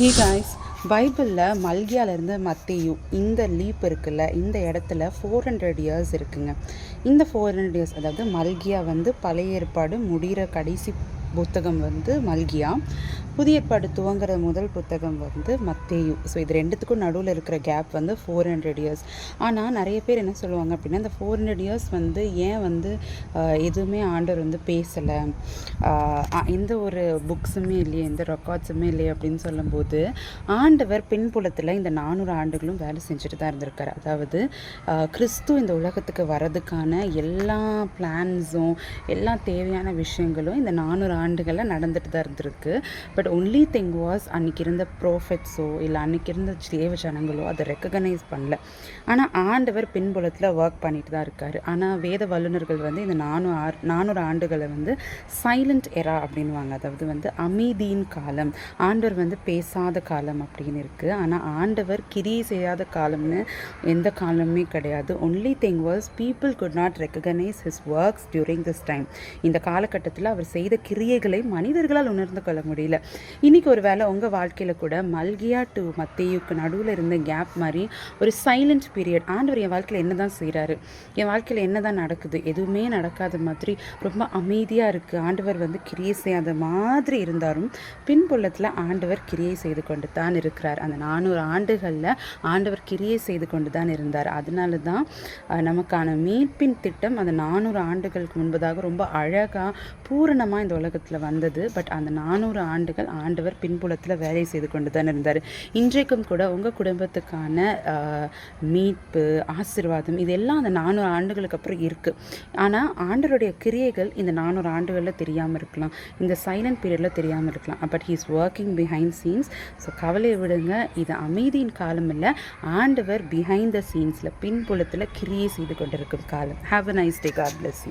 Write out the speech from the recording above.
Hey guys பைபிளில் மல்கியாலேருந்து மத்தேயு இந்த லீப் இருக்குல்ல இந்த இடத்துல ஃபோர் ஹண்ட்ரட் இயர்ஸ் இருக்குங்க. இந்த ஃபோர் ஹண்ட்ரட் இயர்ஸ் அதாவது மல்கியா வந்து பழைய ஏற்பாடு முடிகிற கடைசி புத்தகம் வந்து மல்கியா. புதிய படுத்துவங்கிற துவங்குற முதல் புத்தகம் வந்து மத்தேயு. ஸோ இது ரெண்டுத்துக்கும் நடுவில் இருக்கிற கேப் வந்து ஃபோர் ஹண்ட்ரட் இயர்ஸ் ஆனால் நிறைய பேர் என்ன சொல்லுவாங்க அப்படின்னா இந்த ஃபோர் ஹண்ட்ரட் இயர்ஸ் வந்து ஏன் வந்து எதுவுமே ஆண்டவர் வந்து பேசலை? எந்த ஒரு புக்ஸுமே இல்லையே எந்த ரெக்கார்ட்ஸுமே இல்லையே அப்படின்னு சொல்லும்போது ஆண்டவர் பின்புலத்தில் இந்த நானூறு ஆண்டுகளும் வேலை செஞ்சுட்டு தான் இருந்திருக்கார். அதாவது கிறிஸ்து இந்த உலகத்துக்கு வர்றதுக்கான எல்லா பிளான்ஸும் எல்லா தேவையான விஷயங்களும் இந்த நானூறு ஆண்டுகளில் நடந்துட்டு தான் இருந்திருக்கு. பட் ஒன்லி திங் வாஸ் அன்னைக்கு இருந்த ப்ராஃபிட்ஸோ இல்லை அன்னைக்கு இருந்த தேவ ஜனங்களோ அதை ரெக்கக்னைஸ் பண்ணல. ஆனால் ஆண்டவர் பின்புலத்தில் ஒர்க் பண்ணிட்டு தான் இருக்கார். ஆனால் வேத வல்லுநர்கள் வந்து இந்த நானூறு ஆறு நானூறு ஆண்டுகளை வந்து சைலண்ட் எரா அப்படின்வாங்க அதாவது வந்து அமைதியின் காலம் ஆண்டவர் வந்து பேசாத காலம் அப்படின்னு இருக்குது ஆனால் ஆண்டவர் கிரியை செய்யாத காலம்னு எந்த காலமுமே கிடையாது. Only thing was people could not recognise his works during this time இந்த காலகட்டத்தில் அவர் செய்த கிரியைகளை மனிதர்களால் உணர்ந்து கொள்ள முடியல. இன்னைக்கு ஒரு வேளை உங்கள் வாழ்க்கையில் கூட மல்கியா டு மத்தேயுக்கு நடுவில் இருந்த கேப் மாதிரி ஒரு சைலண்ட் பீரியட் ஆண்டவர் என் வாழ்க்கையில் என்ன தான் செய்கிறாரு என் வாழ்க்கையில் என்ன தான் நடக்குது? எதுவுமே நடக்காத மாதிரி ரொம்ப அமைதியாக இருக்குது ஆண்டவர் வந்து கிரியை செய்யாத மாதிரி இருந்தாலும் பின்புள்ளத்தில் ஆண்டவர் கிரியை செய்து கொண்டு தான் இருக்கிறார். அந்த நானூறு ஆண்டுகளில் ஆண்டவர் கிரியை செய்து கொண்டு தான் இருந்தார். அதனால தான் நமக்கான மீட்பின் திட்டம் அந்த நானூறு ஆண்டுகளுக்கு முன்பதாக ரொம்ப அழகாக பூரணமாக இந்த உலகத்தில் வந்தது. பட் அந்த நானூறு ஆண்டுகள் ஆண்டவர் பின்புலத்தில் வேலை செய்து கொண்டு தான் இருந்தார். இன்றைக்கும் கூட உங்கள் குடும்பத்துக்கான மீட்பு ஆசீர்வாதம் இதெல்லாம் அந்த நானூறு ஆண்டுகளுக்கு அப்புறம் இருக்குது ஆனால் ஆண்டவருடைய கிரியைகள் இந்த நானூறு ஆண்டுகளில் தெரியாமல் இருக்கலாம். இந்த சைலண்ட் பீரியடில் தெரியாமல் இருக்கலாம். But he's working behind scenes so கவலையை விடுங்க. இது அமைதியின் காலம் இல்லை ஆண்டவர் பிஹைண்ட் த சீன்ஸில் பின்புலத்தில் கிரியை செய்து கொண்டிருக்கும் காலம். Have a nice day God bless